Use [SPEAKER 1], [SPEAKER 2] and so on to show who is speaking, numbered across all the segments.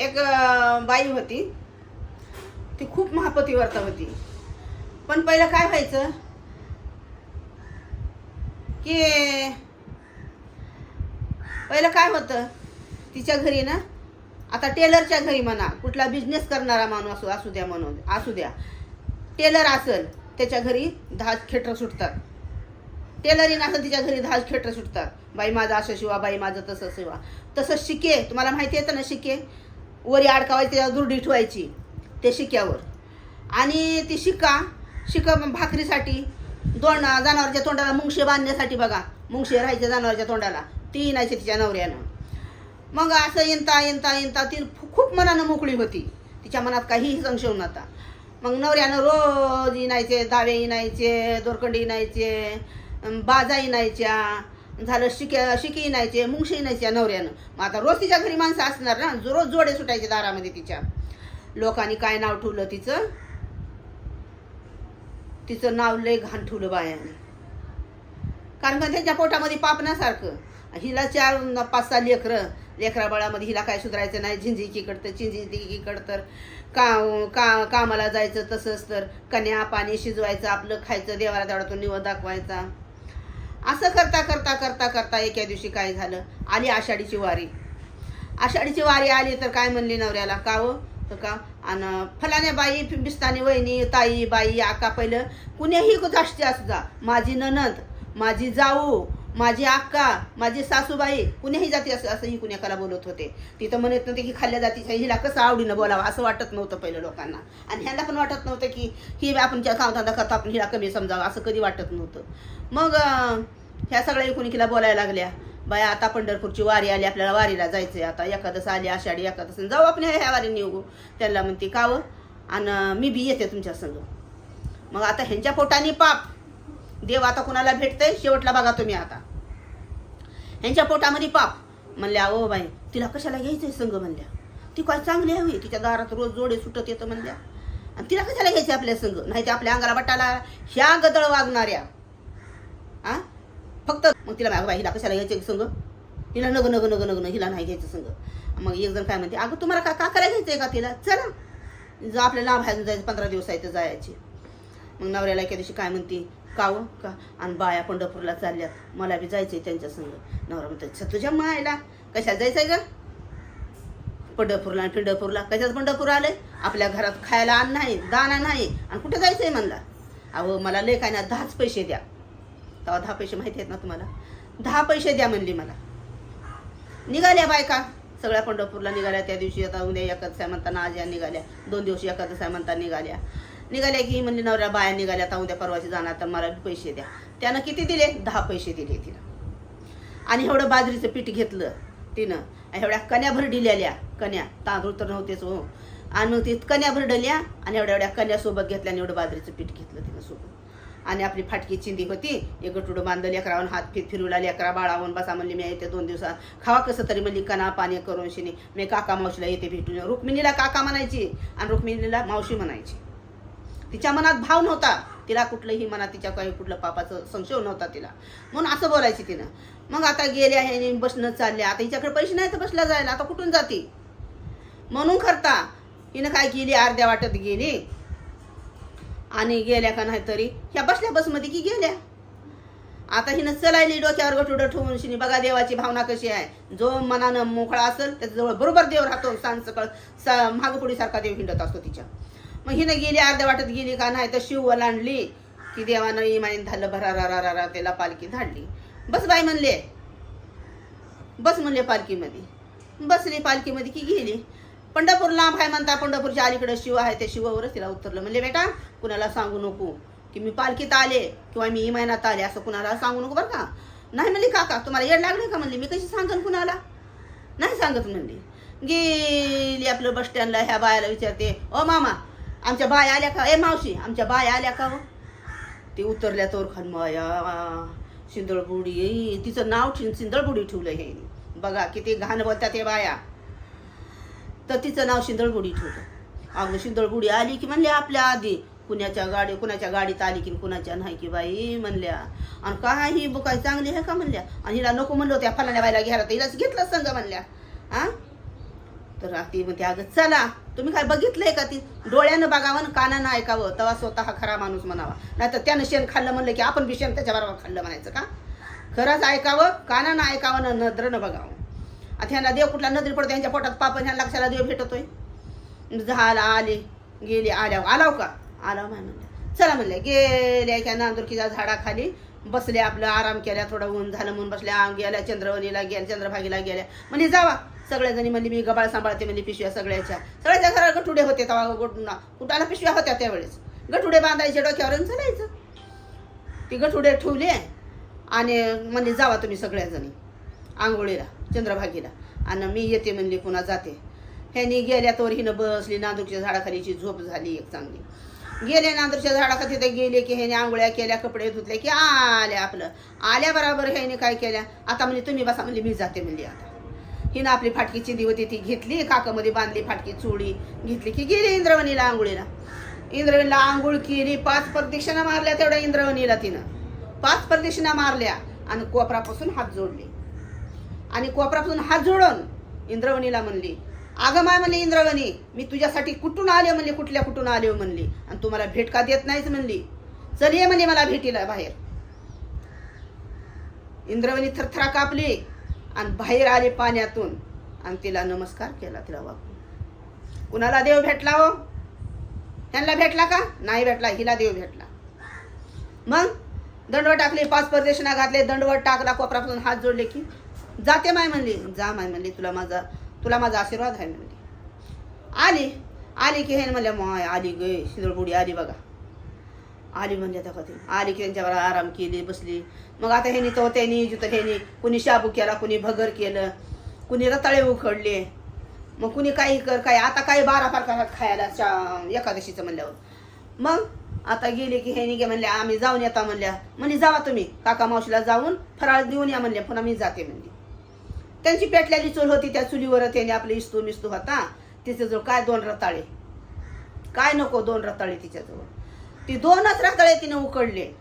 [SPEAKER 1] एक बाई होती. ती खूप महापतिव्रता होती. पण पहिलं काय व्हायचं? की पहिलं काय होतं? तिच्या घरी ना आता टेलरच्या घरी म्हणा कुठला बिझनेस करणारा माणूस असू असू द्या म्हणून असू द्या. टेलर असेल त्याच्या घरी दहा खेटर सुटतात. टेलरिंग असेल तिच्या घरी दहा खेटर सुटतात. बाई माझं असं शिवा बाई माझं तसं शिवा. तसं शिके तुम्हाला माहिती येतं ना शिके? वरी अडकावायची त्याच्यावर दुर्डी ठेवायची त्या शिक्यावर आणि ती शिका शिका भाकरीसाठी दोन जनावरच्या तोंडाला मुंगशे बांधण्यासाठी बघा. मुंगशे राहायच्या जनावरच्या तोंडाला. ती येणायची तिच्या नवऱ्यानं. मग असं येणता येणता येणता ती खूप मनानं मोकळी होती. तिच्या मनात काहीही संशय नव्हता. मग नवऱ्यानं रोज इनायचे दावे इनायचे दोरखंडी इनायचे बाजा इनायच्या झालं शिके शिकी इनायचे मुंगशी इनायच्या नवऱ्यानं. मग आता रोज तिच्या घरी माणसं असणार ना जो- रोज जोडे सुटायचे दारामध्ये तिच्या. लोकांनी काय नाव ठेवलं तिचं? तिचं नाव लय घाण ठेवलं बायाने. कारण का त्यांच्या पोटामध्ये पापण्यासारखं हिला चार पाच सहा लेकरं लेकरा बाळामध्ये हिला काय सुधारायचं नाही. झिंजी इकडतं चिंजी इकडं तर. का का कामाला जायचं तसंच तर. कन्या पाणी शिजवायचं आपलं खायचं देवाला तेवढा निवड दाखवायचा. असं करता करता करता करता एका दिवशी काय झालं? आली आषाढीची वारी. आषाढीची वारी आली तर काय म्हणली नवऱ्याला? का हो? तर का? आणि फलाने बाई बिस्तानी वहिनी ताई बाई आका पहिलं कुणीही गोष्टी असू जा माझी ननद माझी जाऊ माझी आक्का माझी सासूबाई कुणीही जाती असं असंही कुण्याकाला बोलत होते. तिथं म्हणत नव्हते की खाल्ल्या जातीच्या हिला कसं आवडीनं बोलावं असं वाटत नव्हतं पहिलं लोकांना. आणि ह्यांना पण वाटत नव्हतं की ही आपण ज्या कामधंदा करतो आपण हिला कमी समजावं असं कधी वाटत नव्हतं. मग ह्या सगळ्या कुणिकीला बोलायला लागल्या. बाया आता पंढरपूरची वारी आली आपल्याला वारीला जायचं आहे आता. एकादस आली आषाढी एकादस. जाऊ आपण ह्या वारी निघू. त्याला म्हणते कावं आणि मी बी येते तुमच्या संग. मग आता ह्यांच्या पोटाने पाप. देव आता कुणाला भेटतंय? शेवटला बघा तुम्ही आता. ह्यांच्या पोटामध्ये पाप. म्हणल्या ओ बाई तिला कशाला घ्यायचंय संघ? म्हणल्या. ती काय चांगली हवी तिच्या दारात रोज जोडे सुटत येतं म्हणल्या. आणि तिला कशाला घ्यायचं आपल्या संघ? नाही ते आपल्या अंगाला बटाला ह्या गदळ वागणाऱ्या. आ? फक्त मग तिला मागं बाई हिला कशाला घ्यायचं संघ? हिला नग नग नग नग हिला नाही घ्यायचं संघ. मग एक जण काय म्हणते अगं तुम्हाला का काकाला घ्यायचंय का तिला? चला. जो आपल्याला लांब जायचं पंधरा दिवस आहे तर जायचे. मग नवऱ्याला एका दिवशी काय म्हणते काव हो? का? आणि बाया पंढरपूरला चालल्यात. मला बी जायचंय त्यांच्या संग. नवरा म्हणतो तुझ्या मायला. कशाला जायचंय ग? पंढरपूरला आणि पिंढरपूरला. कशाच पंढरपूर आलंय? आपल्या घरात खायला अन्न नाही दाना नाही. आणि कुठं जायचंय म्हणला? अहो मला लय काय ना दहाच पैसे द्या. तेव्हा दहा पैसे माहिती आहेत ना तुम्हाला? दहा पैसे द्या म्हणली मला. निघाल्या बायका. सगळ्या पंढरपूरला निघाल्या. त्या दिवशी आता उद्या एकादश आहे म्हणताना आज या निघाल्या. दोन दिवशी एकादश आहे म्हणता निघाल्या. निघाल्या की म्हणली नवऱ्या बाया निघाल्या आता उद्या परवाची जाणार तर मला पैसे द्या. त्यानं किती दिले? दहा पैसे दिले तिला आणि एवढं बाजरीचं पीठ घेतलं तिनं. एवढ्या कन्या भरडिलेल्या. कन्या तांदूळ तर नव्हतेच हो. आणि मग ती कन्या भरडल्या आणि एवढ्या एवढ्या कन्यासोबत घेतल्या आणि एवढं बाजरीचं पीठ घेतलं तिनं सोबत. आणि आपली फाटकी चिंदी होती. एक गटुडं बांधलं लेकरावून हात फिर फिरवला लेकरा बाळावून बसा म्हणली मी येते दोन दिवसात. खावा कसं तरी म्हणली कणा पाणी करून शिनी. मी काका मावशीला येते भेटून. रुक्मिणीला काका म्हणायची आणि रुक्मिणीला मावशी म्हणायची. तिच्या मनात भाव नव्हता. तिला कुठलंही मनात तिच्या काही कुठलं पापाचं संशय नव्हता तिला. म्हणून असं बोलायची तिनं. मग आता गेले आहे बसणं चालले आता हिच्याकडे पैसे नाही तर बसला जायला. आता कुठून जाते? म्हणून करता हिनं काय केली? अर्ध्या वाटत गेली. आणि गेल्या का नाही तरी ह्या बसल्या बसमध्ये की गेल्या? आता हिनं चलायली डोक्यावर गटुडं ठेवून. शिनी बघा देवाची भावना कशी आहे. जो मनानं मोकळा असेल त्याच्याजवळ बरोबर देव राहतो. सांज सकाळ सा मागपुडीसारखा देव हिंडत असतो तिच्या. मग हिनं गेली अर्ध्या वाटत गेली का नाही तर शिव ओलांडली की देवानं इमाईन झालं भरा त्याला पालखी धाडली. बस बाई म्हणले. बस म्हणले पालखीमध्ये. बसली पालखीमध्ये की गेली. पंढरपूर लांब आहे म्हणता पंढरपूरच्या अलीकडे शिव आहे त्या शिवावरच तिला उतरलं. म्हणले बेटा कुणाला सांगू नको? की मी पालखीत आले किंवा मी इमानात आले असं कुणाला सांगू नको बरं का? नाही म्हणली काका तुम्हाला येड लागले का? म्हणली मी कशी सांगन कुणाला? नाही सांगत म्हणली. गेली आपलं बस स्टँडला ह्या बायाला विचारते ओ मामा आमच्या बाया आल्या का? ए मावशी आमच्या बाया आल्या का हो? ते उतरल्या तोर खान माया सिंदळबुडी तिचं नाव ठेवून सिंदळबुडी ठेवलं हे बघा किती घाण बोलतात हे बाया. तर तिचं नाव शिंदळबुडी ठेवलं. अगं शिंदळबुडी आली की म्हणल्या आपल्या आधी. कुणाच्या गाडी कुणाच्या गाडीत आली की कुणाच्या नाही की बाई म्हणल्या. आणि काय ही बुकाय चांगली आहे का म्हणल्या? आणि हिला नको म्हणलं त्या फलाण्या बायला घ्यायला तर हिलाच घेतलं संग म्हणल्या. हा तर ती म्हणते अगं चला. तुम्ही काय बघितलंय का ती? डोळ्यानं बघावं कानानं ऐकावं. तेव्हा स्वतः खरा माणूस म्हणावा. नाही तर त्यानं शेण खाल्लं म्हणलं की आपण बी शेण त्याच्याबरोबर खाल्लं म्हणायचं का? खरंच ऐकावं कानानं ऐकावं ना नद्रनं बघावं. आता ह्यांना देव कुठला नजरी पडतो यांच्या पोटात पापन ह्या लक्षाला देव भेटतोय? झाला आले गेले आल्या आलाव का? आलाव नाही म्हणलं. चला म्हणले गेल्या एका नांदुरकीच्या झाडाखाली बसले आपलं आराम केल्या थोडं ऊन झालं म्हणून बसल्या गेल्या चंद्रवणीला गेल्या चंद्रभागीला गेल्या. म्हणजे जावा. सगळ्याजणी म्हणली मी गबाळ सांभाळते म्हणली पिशव्या सगळ्याच्या. सगळ्याच्या घरावर गटुडे होते तेव्हा गोटुना. कुटाला पिशव्या होत्या त्यावेळेस. गठुडे बांधायचे डोक्यावर चलायचं. ती गठुडे ठेवले आणि म्हणजे जावा तुम्ही सगळ्याजणी आंघोळीला चंद्रभागीला. आणि मी येते म्हणली पुन्हा जाते. ह्यानी गेल्या तोर हिनं बसली नांदूरच्या झाडाखालीची झोप झाली एक चांगली. गेले नांदूरच्या झाडाखाली तिथे गेले की ह्याने आंघोळ्या केल्या कपडे धुतले की आल्या आपलं. आल्या बरोबर ह्याने काय केल्या? आता म्हणली तुम्ही बसा म्हणली मी जाते म्हणली आता. हिनं आपली फाटकी चिंधी होती ती घेतली काकामध्ये बांधली फाटकी चोळी घेतली की गेली इंद्रवणीला आंघोळीला. इंद्रवणीला आंघोळ केली पाच प्रदक्षिणा मारल्या तेवढ्या इंद्रवणीला तिनं. पाच प्रदक्षिणा मारल्या आणि कोपरापासून हात जोडले. आणि कोपरापासून हात जोडून इंद्रवणीला म्हणली अगं माय म्हणली इंद्रवणी मी तुझ्यासाठी कुठून आले? म्हणली कुठल्या कुठून आले? म्हणली आणि तुम्हाला भेट का देत नाहीच म्हणली चल ये म्हणली मला भेटीला बाहेर. इंद्रवणी थरथरा कापली आणि बाहेर आले पाण्यातून. आणि तिला नमस्कार केला तिला वाकून कुणाला देव भेटला हो? ह्यांना भेटला का? नाही भेटला हिला देव भेटला. मग? दंडवत टाकले पाच परदेशना घातले दंडवट टाकला कोपरापासून हात जोडले की जाते माय म्हणली. जा माय म्हणली तुला माझा तुला माझा आशीर्वाद आहे म्हणली. आली आली की हे म्हणल्या माय आली गे शिदळपुडी आली बघा. आली म्हणजे आता कधी. आली की त्यांच्यावर आराम केली बसली. मग आता ह्यानी तो त्यांनी जिथं ह्यानी कुणी शाबू केला कुणी भगर केलं कुणी रताळे उखडले. मग कुणी काही कर काय आता काही बारा प्रकारात खायला शा एकादशीचं म्हणल्यावर. मग आता गेले की ह्यानी गे म्हणल्या आम्ही जाऊन येता म्हणल्या. म्हणजे जावा तुम्ही. काका मावशीला जाऊन फराळ देऊन या म्हणल्या. पुन्हा मी जाते म्हणली. त्यांची पेटलेली चूल होती त्या चुलीवर त्याने आपले इस्तू मिस्तू होता. तिच्याजवळ काय दोन रताळे? काय नको दोन रताळे तिच्याजवळ? ती दोनच रताळे तिने उकडले.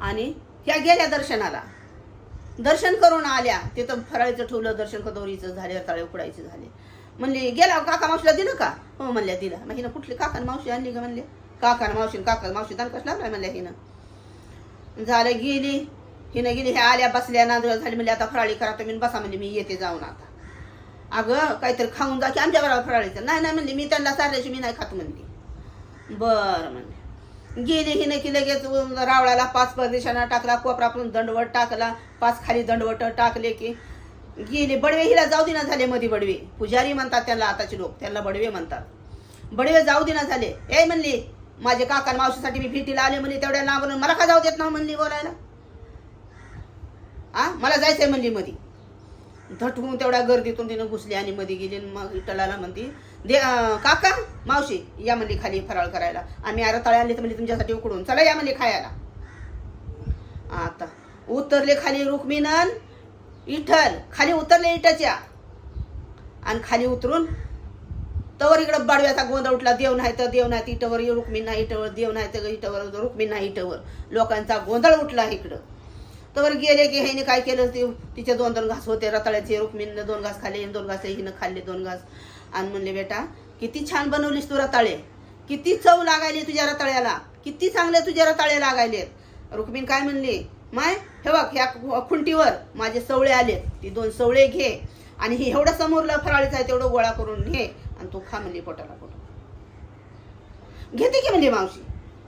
[SPEAKER 1] आणि ह्या गेल्या दर्शनाला. दर्शन करून आल्या. तिथं फराळीचं ठेवलं दर्शन कदोरीचं झाले रताळे उकडायचे झाले. म्हणले गेला हो काका मावशीला दिलं का? हो म्हणल्या दिला. मग हिनं कुठली? काका मावशी आणली का म्हणले? काका मावशी काका मावशी दणकच लावलाय म्हणल्या हिनं. झालं गेली. हिनं गेली ह्या आल्या बसल्या नांदळ झाली म्हणले आता फराळी करा तुम्ही बसा म्हणजे मी येते जाऊन आता. अगं काहीतरी खाऊन जा की आमच्या बरोबर फराळीचं. नाही नाही म्हणली मी त्यांना चालल्याशी मी नाही खात म्हणले. बरं म्हणले गेली हिने की लगेच रावळाला पाच परदेशांना टाकला कोपरापासून दंडवट टाकला पाच खाली दंडवट टाकले की. गेले बडवे हिला जाऊ दिना झाले मधी बडवे. पुजारी म्हणतात त्याला आताचे लोक त्यांना बडवे म्हणतात. बडवे जाऊ दिना झाले. ए म्हणली माझे काका मावशीसाठी मी भेटीला आले म्हणली तेवढ्या लांबून मला का जाऊ देत ना म्हणली बोलायला? आ? मला जायचंय म्हणली मधी. धटवून तेवढ्या गर्दीतून तिनं घुसली आणि मध्ये गेली मग विठ्ठलाला म्हणती दे काका मावशी या म्हणली खाली फराळ करायला. आम्ही अरे तळे आणले तर म्हणजे तुमच्यासाठी उकडून. चला या म्हणली खायला. आता उतरले खाली रुक्मिणन इठल. खाली उतरले इटाच्या. आणि खाली उतरून तवर इकडं बाडव्याचा गोंधळ उठला. देव नाही तर देव नाही इटवर रुक्मी नाही इटवर देव नाही तर इटवर रुक्मी नाही इटवर. लोकांचा गोंधळ उठला इकडं. तवर गेले की ह्याने काय केलं? ते तिचे दोन दोन घास होते रताळ्याचे. रुक्मीनं दोन घास खाल्ले दोन घास हिनं खाल्ले दोन घास. आणि म्हणले बेटा किती छान बनवलीस तू रताळे. किती चव लागायली तुझ्या रताळ्याला. किती चांगले तुझ्या रताळे लागायलेत रुक्मिण काय म्हणली माय हे बघ ह्या खुंटीवर माझे सवळे आले ती दोन सवळे घे आणि हे एवढं समोरला फराळीचं आहे तेवढं गोळा करून घे आणि तू खा म्हणली पोटाला पोट. घेते की म्हणजे मावशी.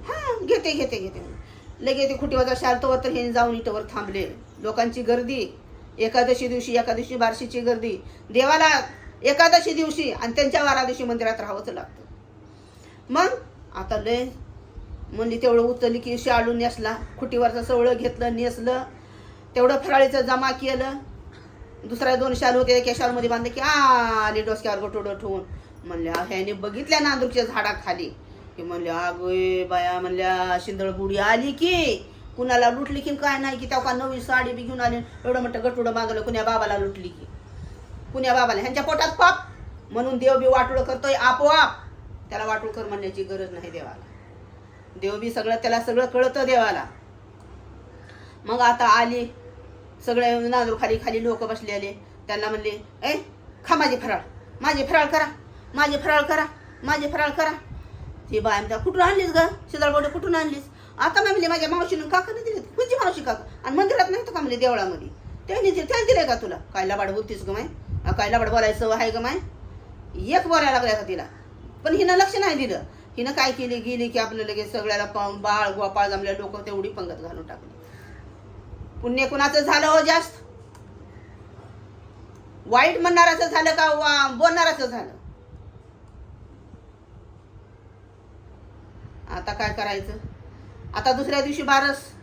[SPEAKER 1] हा घेते घेते घेते. लगेच लगे ते खुटीवरचा शालतोवर तर हे जाऊन इथवर थांबले. लोकांची गर्दी. एकादशी दिवशी एकादशी बारशीची गर्दी. देवाला एकादशी दिवशी आणि त्यांच्या वारा दिवशी मंदिरात राहावंच लागतं. मग आता लय म्हणली तेवढं उचलली की शाळू नेसला खुटीवरचं सवळं घेतलं नेसलं तेवढं फराळीचं जमा केलं. दुसऱ्या दोन शालू होते एका शालूमध्ये बांधले की आली डोसक्यावर गोटोडं ठेवून. म्हणल्या ह्याने बघितल्या नांदूरच्या झाडाखाली. की म्हणल्या अगोय बाया म्हणल्या शिंदळ बुडी आली की कुणाला लुटली की काय नाही की तेव्हा नवी साडी बी घेऊन आली. एवढं मोठं गटुडं मागलं कुण्या बाबाला लुटली की. पुण्या बाबाला. ह्यांच्या पोटात पाप. म्हणून देव बी वाटोळ करतोय आपोआप. त्याला वाटोळ कर म्हणण्याची गरज नाही देवाला. देव बी सगळं त्याला सगळं कळतं देवाला. मग आता आली. सगळे नांदूर खाली खाली लोक बसलेले. त्यांना म्हणले ए खा माझी फराळ. माझी फराळ करा. माझी फराळ करा. माझी फराळ करा. ती बाय म्हणता कुठून आणलीस ग? शिदाळगोडे कुठून आणलीस? आता मी म्हणली माझ्या मावशीनं काकाने दिले कोणची मावशी काका? आणि मंदिरात नाही का? म्हणले देवळामध्ये. त्यांनी दिले त्याने दिले का तुला? काय लबाड होतीस ग माय काय लाबाड बोलायचं आहे ग माय? एक बोलायला लागल्या का तिला. पण हिनं लक्ष नाही दिलं. हिनं काय केली गेली की आपलं लगेच सगळ्याला पाहून बाळ गोपाळ जमल्या लोक तेवढी पंगत घालून टाकली. पुण्य कुणाचं झालं हो जास्त? वाईट म्हणणाराचं झालं का वा बोलणाराचं झालं? आता काय करायचं? आता दुसऱ्या दिवशी बारस.